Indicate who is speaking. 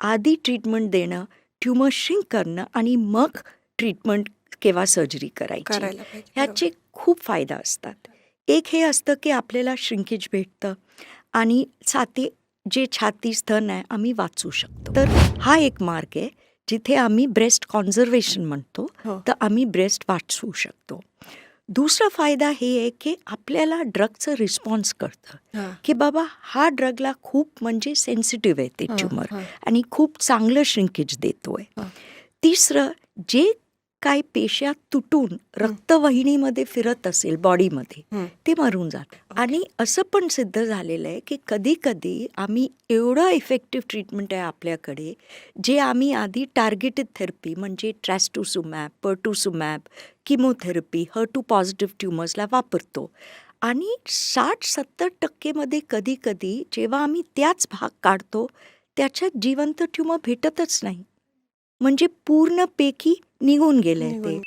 Speaker 1: आधी ट्रीटमेंट देणं tumour shrink करणं आणि मग ट्रीटमेंट किंवा सर्जरी करायची. ह्याचे खूप फायदा असतात. एक हे असतं की आपल्याला श्रिंकेज भेटतं आणि छाती जे छाती स्तन आहे आम्ही वाचू शकतो. तर हा एक मार्ग आहे जिथे आम्ही ब्रेस्ट कॉन्झर्वेशन म्हणतो.
Speaker 2: हो.
Speaker 1: तर आम्ही ब्रेस्ट वाचवू शकतो. दुसरा फायदा हे आहे की आपल्याला ड्रगचं रिस्पॉन्स कळतं. की बाबा हा ड्रगला खूप म्हणजे सेन्सिटिव्ह आहे ते ट्युमर. आणि खूप चांगलं श्रिंकेज देतोय. तिसरं जे काय पेश्या तुटून रक्तवाहिनीमध्ये फिरत असेल बॉडीमध्ये
Speaker 2: हं.
Speaker 1: ते मरून जात आणि असं पण सिद्ध झालेलं आहे की कधी कधी आम्ही एवढं इफेक्टिव्ह ट्रीटमेंट आहे आपल्याकडे जे आम्ही आधी टार्गेटेड थेरपी म्हणजे trastuzumab pertuzumab chemotherapy HER two positive ट्युमर्सला वापरतो. आणि साठ सत्तर टक्केमध्ये कधी कधी जेव्हा आम्ही त्याच भाग काढतो त्याच्यात जिवंत ट्युमर भेटतच नाही. म्हणजे पूर्णपैकी निघून गेलंय ते.